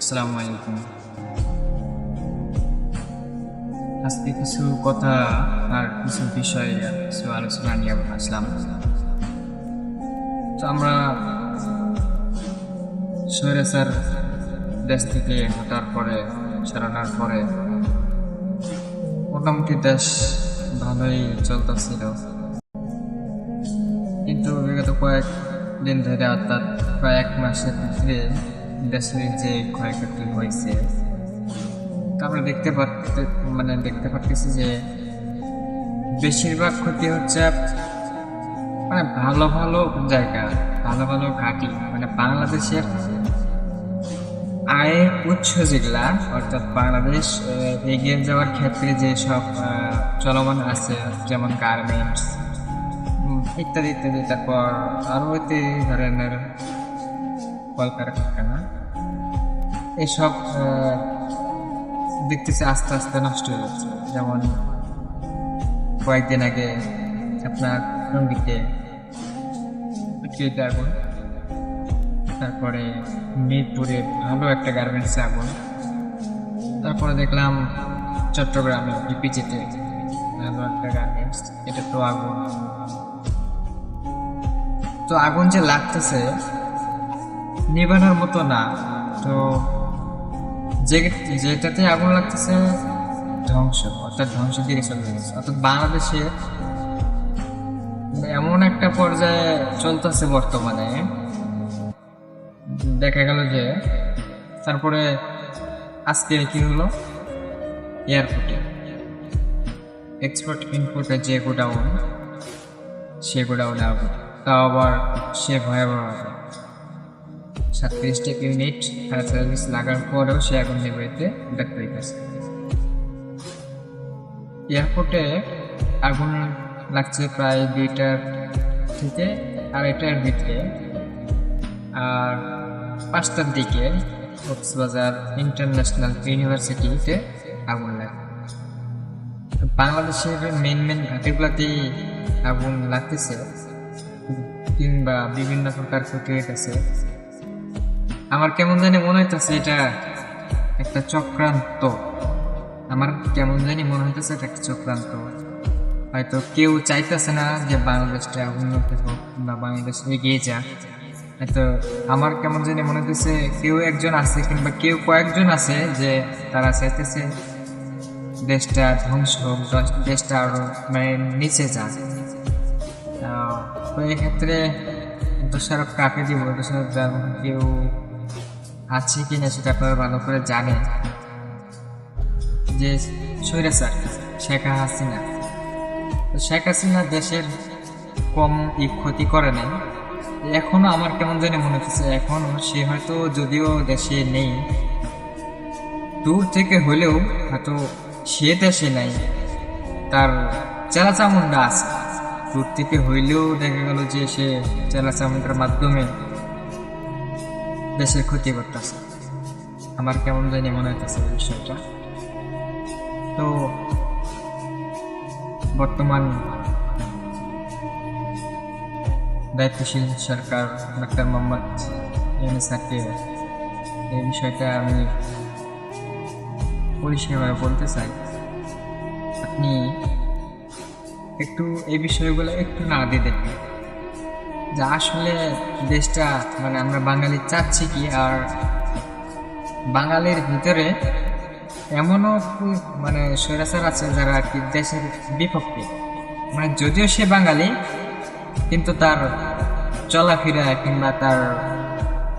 আসসালামু আলাইকুম। আজকে কিছু কথা আর কিছু বিষয়ে কিছু আলোচনা নিয়ে আসলাম। তো আমরা স্বৈরাচার দেশ থেকে হটার পরে সরানোর পরে মোটামুটি দেশ ভালোই চলতেছিল। কিন্তু বিগত কয়েক দিন ধরে অর্থাৎ প্রায় এক মাসের ভিতরে দেশের যে ক্ষয়ক্ষতি হয়েছে, তা আমরা দেখতে পাচ্ছি মানে দেখতে পাচ্ছি যে বেশিরভাগ ক্ষতি হচ্ছে মানে ভালো ভালো জায়গা, ভালো ভালো ঘাঁটি মানে বাংলাদেশের আয়ের উৎস যেগুলা, অর্থাৎ বাংলাদেশ এগিয়ে যাওয়ার ক্ষেত্রে যে সব চলমান আছে, যেমন গার্মেন্টস ইত্যাদি ইত্যাদি, তারপর আরও ইত্যাদি ধরনের কলকারখানা। এসব দেখতেছি আস্তে আস্তে নষ্ট হয়ে যাচ্ছে। যেমন কয়েকদিন আগে আপনার টঙ্গিতে আগুন। তারপরে মিরপুরে ভালো একটা গার্মেন্টস আগুন। তারপরে দেখলাম চট্টগ্রামে বিপিজিতে ভালো একটা গার্মেন্টস এটা তো আগুন। তো আগুন যে লাগতেছে নিবানোর মতো না। তো যে যেটাতে আগুন লাগতেছে, ধ্বংস, অর্থাৎ ধ্বংস দিকে চলে যাচ্ছে। অর্থাৎ বাংলাদেশে এমন একটা পর্যায়ে চলতেছে বর্তমানে। দেখা গেল যে, তারপরে আজকে কি হলো? এয়ারপোর্টে। এক্সপোর্ট ইনপোর্টের যে গোডাউন, সে গোডাউনে আগুন। তাও আবার সে ভয়াবহ। সাতত্রিশটা ইউনিট ফায়ার সার্ভিস লাগার পরেও সে আগুন নিবাইতে ব্যর্থ হইতেছে। এয়ারপোর্টে আগুন লাগছে প্রায় দুইটার থেকে আড়াইটার ভিতরে আর পাঁচটার দিকে কক্সবাজার ইন্টারন্যাশনাল ইউনিভার্সিটিতে আগুন লাগে। বাংলাদেশের মেন মেন ঘাটিগুলোতেই আগুন লাগতেছে। কিংবা বিভিন্ন প্রকার ক্ষতি হইতেছে। আমার কেমন জানি মনে হইতেছে এটা একটা চক্রান্ত। আমার কেমন জানি মনে হইতেছে এটা একটা চক্রান্ত। হয়তো কেউ চাইতেছে না যে বাংলাদেশটা উন্নতি হোক বা বাংলাদেশ এগিয়ে যাক। হয়তো আমার কেমন জানি মনে হইতেছে কেউ একজন আছে কিংবা কেউ কয়েকজন আছে যে তারা চাইতেছে দেশটা ধ্বংস হোক দেশটা আরও মানে নিচে যাক। তো এক্ষেত্রে দোষারোপ কাকে দিব? দোষারোপ কেউ আছে কি না সেটা আপনারা ভালো করে জানেন। যে সৈরা স্বৈরাচার, শেখ হাসিনা। তো শেখ হাসিনা দেশের কম ক্ষতি করে নাই। এখনও আমার কেমন জানি মনে হচ্ছে, এখনও সে হয়তো যদিও দেশে নেই। দূর থেকে হলেও হয়তো সে দেশে নাই। তার চেলা চামুন্ডা আছে। দূর থেকে হইলেও দেখা গেল যে সে চেলা চামুন্ডার মাধ্যমে দেশের ক্ষতি করতেছে। আমার কেমন জানি মনে হইতেছে বিষয়টা। তো বর্তমান দায়িত্বশীল সরকার ডক্টর মোহাম্মদ ইউনুস স্যারকে এই বিষয়টা আমি পরিষ্কারভাবে বলতে চাই। আপনি একটু এই বিষয়গুলো একটু না দিয়ে দেখবেন। যে আসলে দেশটা মানে আমরা বাঙালি চাচ্ছি কি, আর বাঙালির ভিতরে এমনও মানে স্বৈরাচার আছে যারা আর কি দেশের বিপক্ষে। মানে যদিও সে বাঙালি, কিন্তু তার চলাফেরা কিংবা তার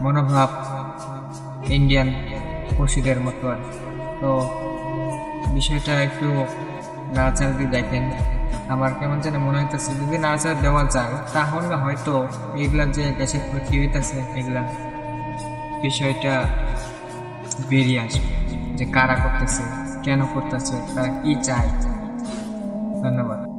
মনোভাব ইন্ডিয়ান পশুদের মতো আর তো বিষয়টা একটু দিয়ে দেখেন। আমার কেমন যেন মনে হইতেছে যদি নাড়াচাড়া দেওয়া যায়, তাহলে হয়তো এগুলা যে গ্যাসের ক্ষতি হইতেছে, এগুলা বিষয়টা বেরিয়ে আসবে। যে কারা করতেছে, কেন করতেছে, তারা কি চায়? ধন্যবাদ।